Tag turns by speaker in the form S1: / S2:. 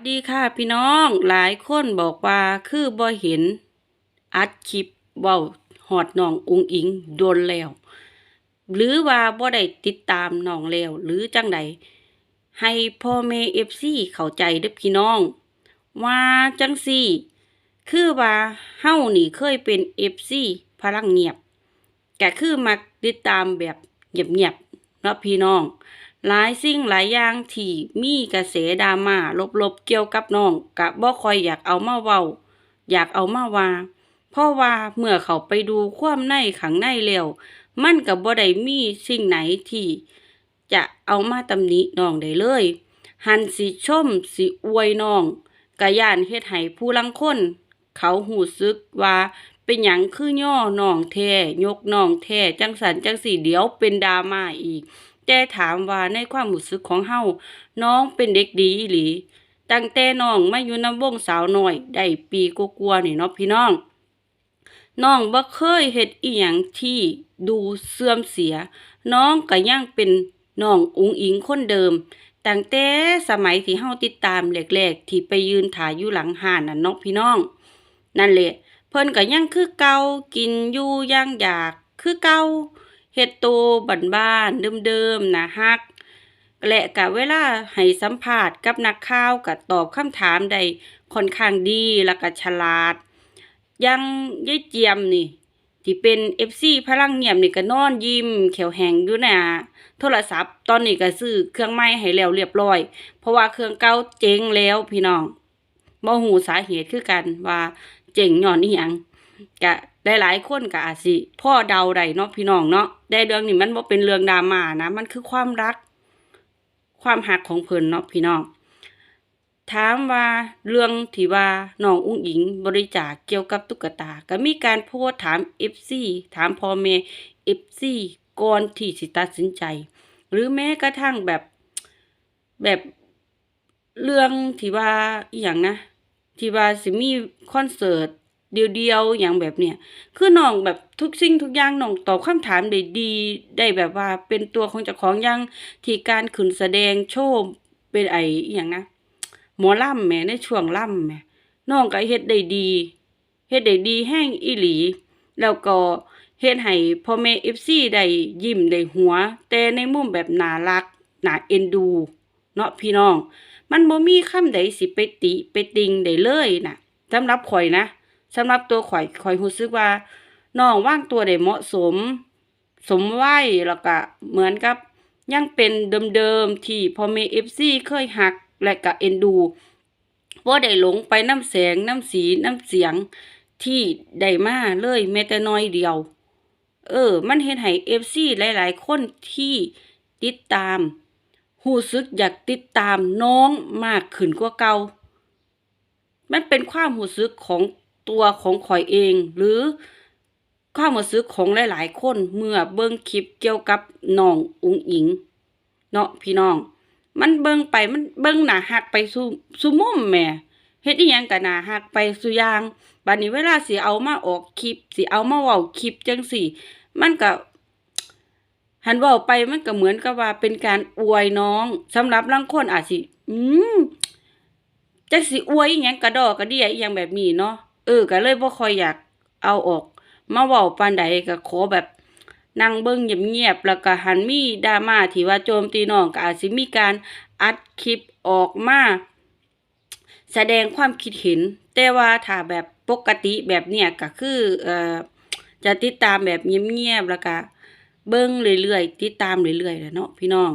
S1: สวัสดีค่ะพี่น้องหลายคนบอกว่าคือบ่เห็น อัดคลิปเว้าหอดน้องอุงอิงโดนแล้ว หรือว่าบ่ได้ติดตามน้องแล้ว หรือจังใดให้พ่อแม่ FC เข้าใจเด้อพี่น้อง ว่าจังซี่ คือว่าเฮานี่เคยเป็น FC พลังเงียบก็คือมักติดตามแบบเงียบๆเนาะพี่น้อง หลายสิ่งหลายอย่างที่มีกระแสดราม่าลบๆเกี่ยวกับน้องกะบ่คอยอยากเอามาเว้า อยากเอามาว่าเพราะว่าเมื่อเขาไปดูความในขังในแล้วมันก็บ่ได้มีสิ่งไหนที่จะเอามาตำหนิน้องได้เลย หันสิชมสิอวยน้องกะย่านเฮ็ดให้ผู้ลังคน เขาหูซึกว่าเป็นหยังคือย่อน้องแท้ยกน้องแท้จังสันจังสี่เดี๋ยวเป็นดราม่าอีก แต่ถามว่าในความรู้สึกของเฮาน้องเป็นเด็กดีอีหลีตั้งแต่น้องมาอยู่น้ำวงสาวหน้อยได้ปีกว่าๆนี่เนาะพี่น้องน้องบ่เคยเฮ็ดอีหยังที่ดูเสื่อมเสีย น้องก็ยังเป็นน้องอุงอิงคนเดิมตั้งแต่สมัยที่เฮาติดตามแรกๆที่ไปยืนถ่ายอยู่หลังห้านน่ะเนาะพี่น้อง นั่นแหละเพิ่นก็ยังคือเก่ากินอยู่ย่างอยากคือเก่า เฮ็ดโตวบ้านเดิมๆนะฮัก และกะเวลาให้สัมภาษณ์กับนักข่าวก็ตอบคำถามได้ค่อนข้างดีแล้วก็ฉลาด ยังยายเจียมนี่ ที่เป็น FC พลังเงียบนี่ก็นอนยิ้มแขวแหงอยู่น้าโทรศัพท์ตอนนี้ก็ซื้อเครื่องใหม่ให้แล้วเรียบร้อย เพราะว่าเครื่องเก่าเจ๊งแล้วพี่น้องบ่ฮู้สาเหตุคือกันว่าเจ๊งหย้อนอีหยังก็ได้ หลายๆคนก็อาจสิพ่อเดาได้เนาะพี่น้องเนาะได้เรื่องนี้มันบ่เป็นเรื่องดราม่านะ มันคือความรัก ความหักของเพิ่นเนาะพี่น้อง ถามว่าเรื่องที่ว่าน้องอุ้งอิงบริจาคเกี่ยวกับตุ๊กตา ก็มีการโพสถาม FC ถามพ่อแม่ FC ก่อนที่สิตัดสินใจ หรือแม้กระทั่งแบบแบบเรื่องที่ว่าอีหยังนะที่ว่าสิมีคอนเสิร์ต เดียวๆอย่างแบบเนี้ยคือน้องแบบทุกสิ่งทุกอย่างน้องตอบคำถามได้ดีได้แบบว่าเป็นตัวของเจ้าของอย่างที่การขึ้นแสดงโชว์เป็นไออีหยังนะหมอล่ำแหม่ในช่วงล่ำแหม่น้องก็เฮ็ดได้ดีเฮ็ดได้ดีแห้งอีหลี แล้วก็เฮ็ดให้พ่อแม่ FC ได้ยิ้มได้หัว แต่ในมุมแบบน่ารักน่าเอ็นดู เนาะพี่น้อง มันบ่มีคำใดสิไปติไปติงได้เลยน่ะสำหรับข่อยนะ สำหรับตัวข่อยข่อยรู้สึกว่าน้องว่างตัวได้เหมาะสม สมวัยแล้วก็เหมือนกับ ยังเป็นเดิมๆที่พอแม่ FC เคยหักและก็เอ็นดูบ่ได้หลงไปน้ำแสงน้ำสีน้ำเสียงที่ได้มาเลยแม้แต่น้อยเดียว เออ มันเฮ็ดให้ FC หลาย ๆ คนที่ติดตามรู้สึกอยากติดตามน้องมากขึ้นกว่าเก่า มันเป็นความรู้สึกของ ตัวของข่อยเอง หรือความรู้สึกของหลาย ๆ คนเมื่อเบิ่งคลิปเกี่ยวกับน้องอุงอิงเนาะพี่น้อง มันเบิ่งไปมันเบิ่งหนาหักไปสู่สู่มุมแหม่เฮ็ดอีหยังก็น่าหักไปสู่อย่างบัดนี้เวลาสิเอามาออกคลิปสิเอามาเว้าคลิปจังซี่ มันก็หันเว้าไปมันก็เหมือนกับว่าเป็นการอวยน้องสำหรับลางคนอาจสิ อืมจักสิอวยอีหยังกระดอกกระเดียอีหยังแบบนี้เนาะ เออก็เลยบ่ค่อยอยากเอาออกมาเว้าปานใดก็ขอแบบนั่งเบิ่งเงียบๆแล้วก็หันมีดราม่าที่ว่าโจมตีน้องก็อาจสิมีการอัดคลิปออกมาแสดงความคิดเห็น แต่ว่าถ้าแบบปกติแบบเนี้ยก็คือเอ่อจะติดตามแบบเงียบๆแล้วก็เบิ่งเรื่อยๆติดตามเรื่อยๆแหละเนาะพี่น้อง